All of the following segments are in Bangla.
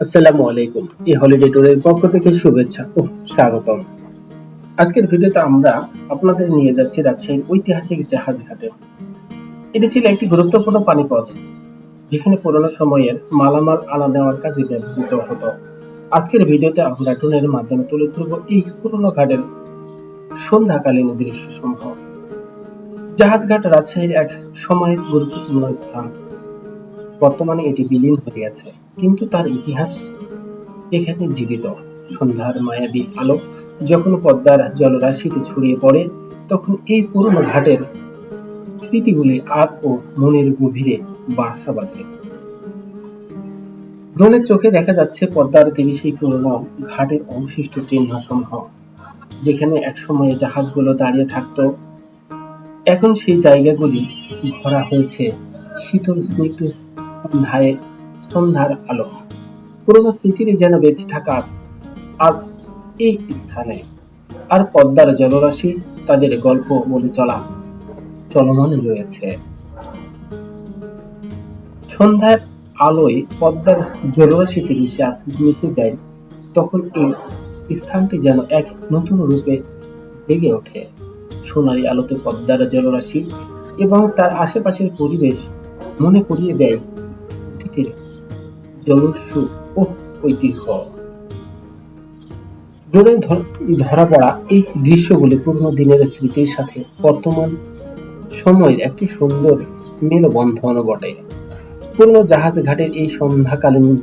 আসসালামু আলাইকুম। এই হলিডে ট্যুরের পক্ষ থেকে শুভেচ্ছা ও স্বাগতম। আজকের ভিডিওতে আমরা আপনাদের নিয়ে যাচ্ছি রাজশাহীর ঐতিহাসিক জাহাজ ঘাটে। এটি ছিল একটি গুরুত্বপূর্ণ পানিপথ, যেখানে পুরনো সময়ের মালামাল আনা নেওয়ার কাজে ব্যবহৃত হতো। আজকের ভিডিওতে আমরা ট্যুরের মাধ্যমে তুলে ধরব এই পুরনো ঘাটের সন্ধ্যাকালীন দৃশ্য সমূহ জাহাজঘাট রাজশাহীর এক সময়ের গুরুত্বপূর্ণ স্থান। বর্তমানে এটি বিলীন গেছে কিন্তু তার ইতিহাস এখানে জীবিত। সন্ধ্যার মায়াবী আলো যখন পদ্মার জলরাশিতে ছড়িয়ে পড়ে, তখন এই পুরনো ঘাটের স্মৃতিগুলি আগ ও মনের গভীরে বাসা বাঁধে। ড্রোনের চোখে দেখা যাচ্ছে পদ্মার তীরে সেই পুরনো ঘাটের অবশিষ্ট চিহ্ন সমূহ যেখানে একসময়ে জাহাজগুলো দাঁড়িয়ে থাকতো। এখন সেই জায়গাগুলি ভরা হয়েছে। শীতল স্নিগ্ধ সন্ধ্যায়, সন্ধ্যার আলো। পুরোনো স্মৃতির যেন বেঁচে থাকা আজ এই স্থানে। আর পদ্মার জলরাশি তাদের গল্প বলে চলা চলমান রয়েছে। সন্ধ্যার আলোয় পদ্মার জলরাশিতে মিশে আছে মিশে যায়, তখন এই স্থানটি যেন এক নতুন রূপে জেগে ওঠে। সোনালী আলোতে পদ্মার জলরাশি এবং তার আশেপাশের পরিবেশ মনে করিয়ে দেয় অতীতের জলস্যু ও ঐতিহ্য। জোরে ধরা পড়া এই দৃশ্যগুলি পুরনো দিনের স্মৃতির সাথে বর্তমান সময়ের একটি সুন্দর মেলবন্ধন বটে। পুরনো জাহাজ ঘাটের এই সন্ধ্যাকালীন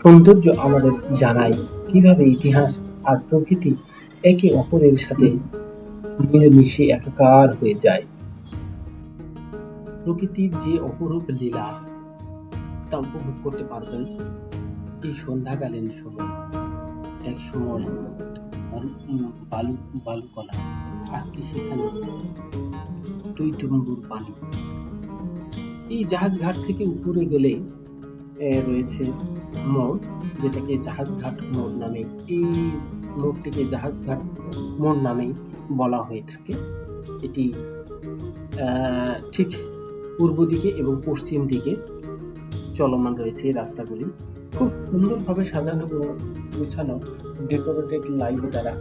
সৌন্দর্য আমাদের জানায় কীভাবে ইতিহাস আর প্রকৃতি একে অপরের সাথে মিলেমিশে একাকার হয়ে যায়। প্রকৃতির যে অপরূপ লীলা তা উপভোগ করতে পারবেন। এই সন্ধ্যাকালীন সময় এক সময় বালু বালুকণা আজকে সেখানে টুইটুম্বুর পানি এই জাহাজ ঘাট থেকে উপরে গেলে রয়েছে মোড়, যেটাকে জাহাজ ঘাট মোড় নামে। এই মোড়টিকে জাহাজ ঘাট মোড় নামেই বলা হয়ে থাকে। এটি ঠিক পূর্ব দিকে এবং পশ্চিম দিকে চলমান রয়েছে এই রাস্তাগুলি। খুব সুন্দরভাবে সাজানো গুছানো ডেকোরেটেড লাইট দ্বারা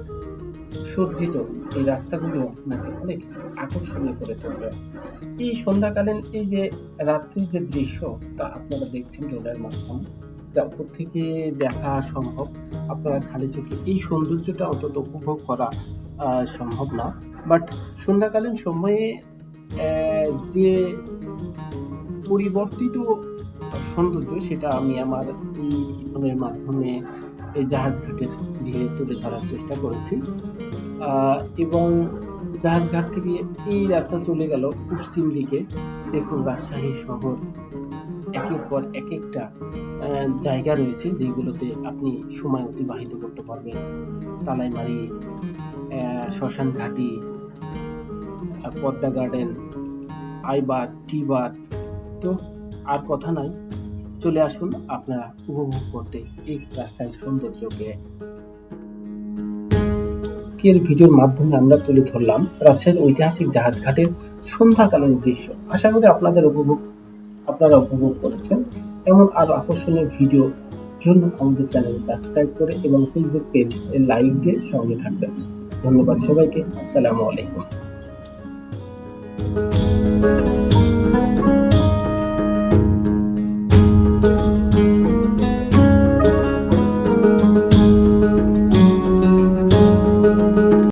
সজ্জিত এই রাস্তাগুলো নাকি অনেক আকর্ষণীয় করে তুলবে। এই সন্ধ্যাকালীন এই যে রাত্রির যে দৃশ্য, তা আপনারা দেখছেন রোডের মাধ্যমে। যা উপর থেকে দেখা সম্ভব। আপনারা খালি চোখে এই সৌন্দর্যটা অন্তত উপভোগ করা সম্ভব না। বাট সন্ধ্যাকালীন সময়ে যে পরিবর্তিত সৌন্দর্য সেটা আমি আমার মাধ্যমে এই জাহাজ ঘাটের দিয়ে তুলে ধরার চেষ্টা করেছি। এবং জাহাজ ঘাট থেকে এই রাস্তা চলে গেল পশ্চিম দিকে। দেখুন রাজশাহী শহর, একের পর এক একটা জায়গা রয়েছে যেগুলোতে আপনি সময় অতিবাহিত করতে পারবেন। তালাইমারি শ্মশান ঘাটি পদ্মা গার্ডেন, আইবাদ, টিবাদ। তো আর কথা নাই। চলে আসুন আপনারা উপভোগ করতে এই রাস্তার সৌন্দর্যকে। এর ভিডিওর মাধ্যমে আমরা তুলে ধরলাম রাজশাহীর ঐতিহাসিক জাহাজ ঘাটের সন্ধ্যাকালীন দৃশ্য। আশা করি আপনাদের উপভোগ আপনারা উপভোগ করেছেন। এমন আরও আকর্ষণীয় ভিডিও জন্য আমাদের চ্যানেল সাবস্ক্রাইব করে এবং ফেসবুক পেজ লাইক দিয়ে সঙ্গে থাকবেন। ধন্যবাদ সবাইকে। আসসালামু আলাইকুম।